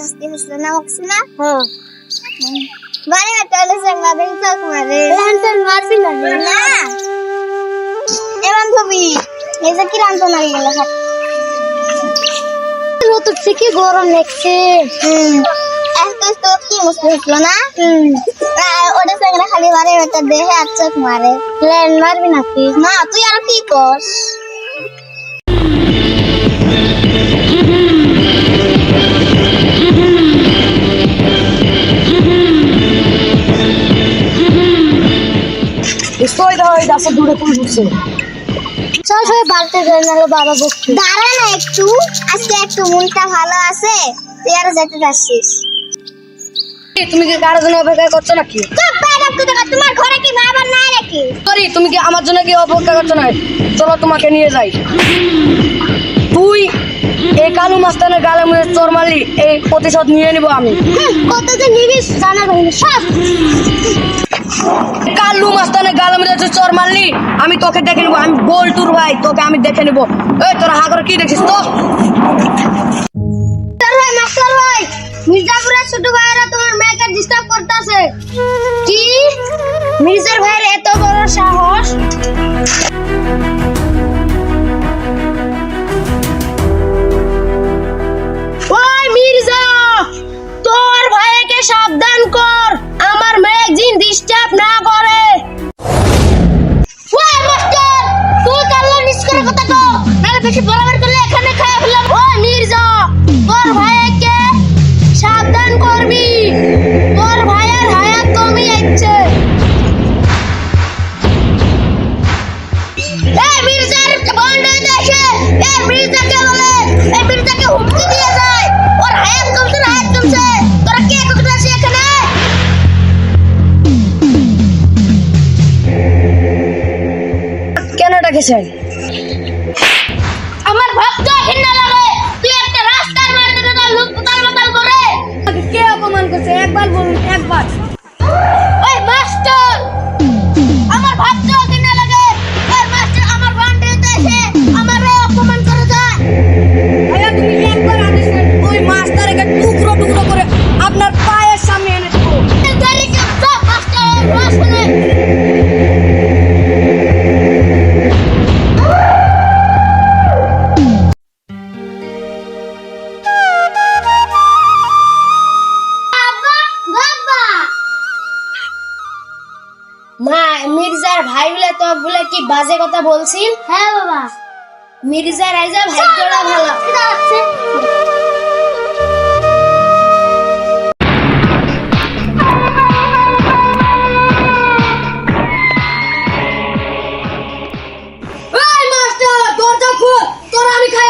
না মস্তি না বাড়ি বেটা হলে সঙ্গা দিন চোখ মারে এখন তো মারবি না না এমন ছবি এই যে কি রান্ত মারি গেল তো ঠিকই গরম লাগছে এত তো কি মস্তি হয়েছিল না ওটা সঙ্গে খালি বাড়ি বেটা দেহে আর চোখ মারে ল্যান্ড মারবি নাকি না তুই আর কি করস Hoy, hace duro চল সবাই বাড়িতে যাই নাহলে বাবা বকছে। দাঁড়া না একটু আজকে একটু মনটা ভালো আছে তুই আরও যেতে যাচ্ছিস তুমি কি কারোর জন্য অপেক্ষা করছ নাকি? তোমার ঘরে কি মা বাবা নাই নাকি? সরি তুমি কি আমার জন্য কি অপেক্ষা করছ না চলো তোমাকে নিয়ে যাই। তুই এই কালু মাস্তানের গালে মুখে চোর মারলি এই প্রতিশোধ নিয়ে নিব আমি। কত যে নিবিস জানা সব। কালু মাস্তানের গালে মুখে চোর মারলি আমি তোকে দেখে নিবো আমি বল্টুর ভাই তোকে আমি দেখে নিবো। এই তোরা হা করে কি দেখছিস তো মাস্টার ভাই মির্জাপুরের ছোট ভাইরা তোমার মেয়েকে ডিস্টার্ব করতেছে। কি? মির্জার ভাইয়ের এত বড় সাহস? মির্জা তোর ভাইকে সাবধান কর। আমার মেয়ে জিন ডিস্টার্ব না করে। ওই মাস্টার, তুই কাল্লা মিস করে কথা কো নালে বেশি বরাবর করলে এখানে খায় ফেললাম। ও মির্জা, তোর ভাইকে সাবধান করবি। তোর ভাইয়ের হায়াত কমই যাচ্ছে। এই মির্জার বন্ড দেখে এই মির্জাকে বলে, এই মির্জাকে হুমকি কেন ডাকেছেন মা মির্জার ভাই বলে তো বলে কি বাজে কথা বলছিস হ্যাঁ বাবা। মির্জার আইজা ভাগ্যটা ভালো। এই মাস্টার দরজা খোল। তোর আমি খাই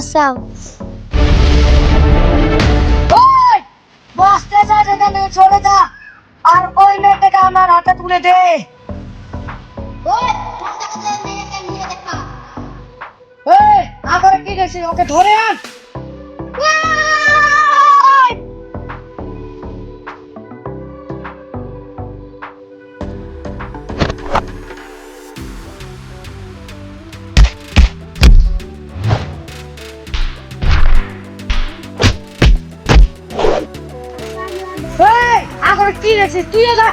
বাঁচাও বসতে যা যেখানে চলে যা। আর ওই মেয়েটাকে আমার হাতে তুলে দে। আগরে কি দেখছিস? ওকে ধরে আন। দেখছিস তুইও যা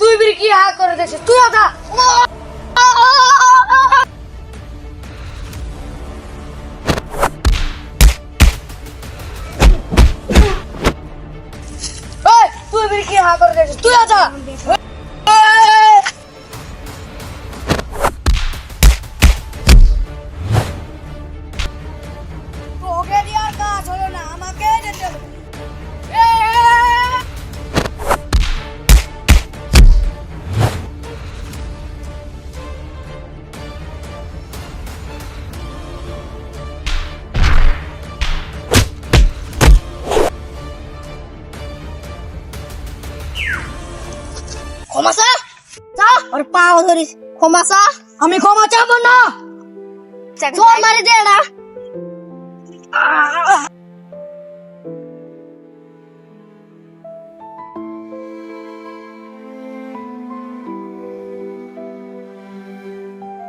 তুই বিড়ি কি হা করে দেখছিস? তুইও যা তুই বিড়ি কি হা করে দেখছিস? তুইও যা ক্ষমাসা যা ওর পা ধরিস। ক্ষমাসা আমি ক্ষমা চাবো না। জোর মারি দে না।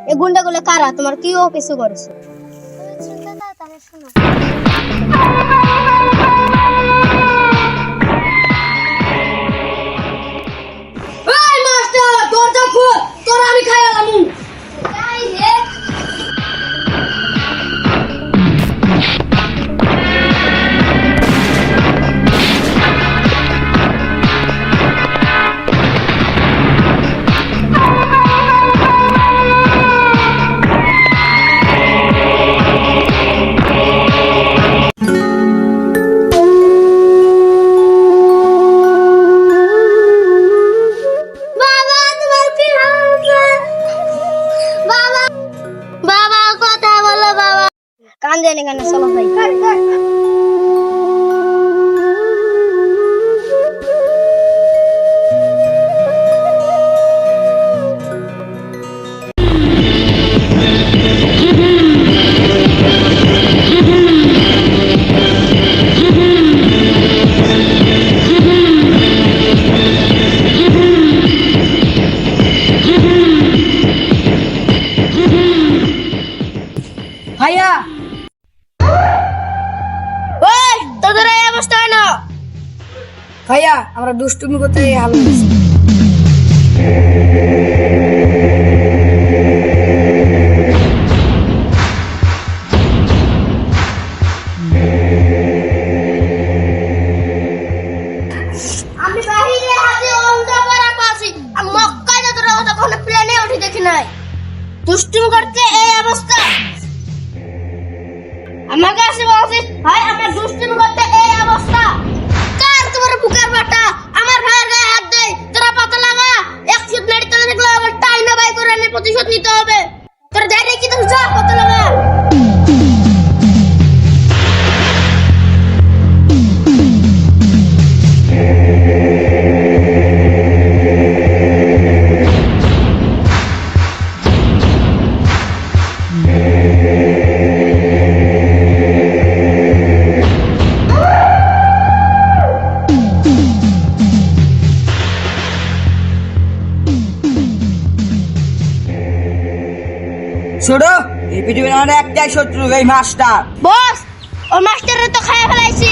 এই গুন্ডাগুলো কারা? তোমার কি ও কিছু করেছে এই কান জানি কেন চলো ভাই। দুষ্টুমি করতে হালো কি তোর যা পাতা লাগা ছোট এই পৃথিবীর আমাদের একটাই শত্রু, এই মাস্টার। বস ওর মাস্টারে তো খাইয়া ফেলাইছি।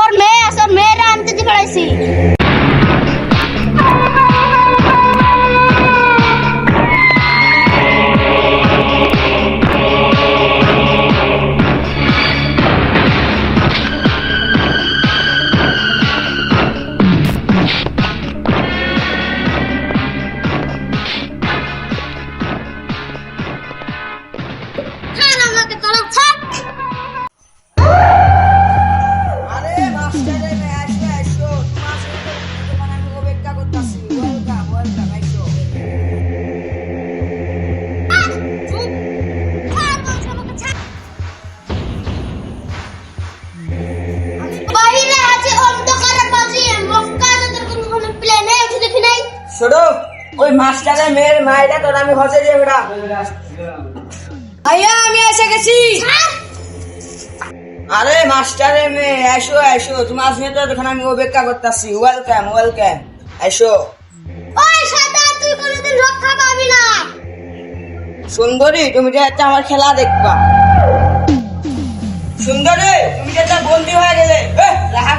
ওর মেয়ে আছে, ওর মেয়েরা আনতে ফেলাইছি। তোর আমি আয়া আমি এসে গেছি। আরে মাস্টারে এসো এসো। আসবে তো আমি অপেক্ষা করতেছি। ওয়েলকাম ওয়েলকাম এসো। ওই সাদা তুই কোনোদিন রক্ষা পাবি না। সুন্দরী তুমি যে একটা আমার খেলা দেখবা। সুন্দরী তুমি যে একটা বন্দি হয়ে গেলে। রাহাম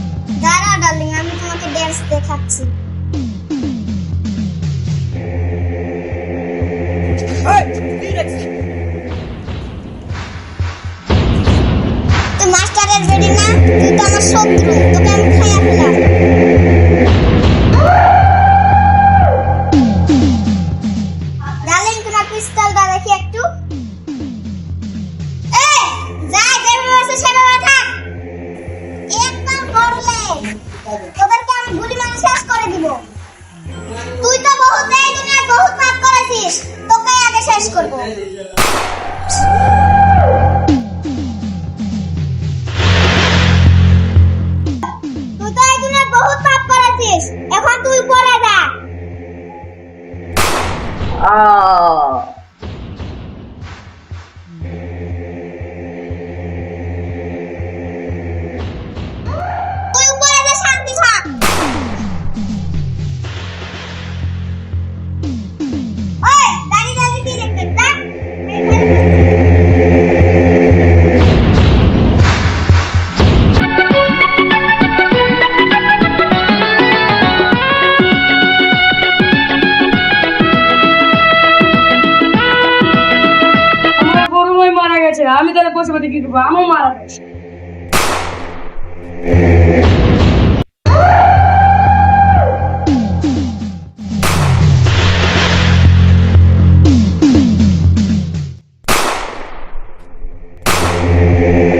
啊。ಆಮೇಲೆ ಕೋಸ ಬದಿಗೆ ರಾಮ ಮಾರಾಟ Yeah.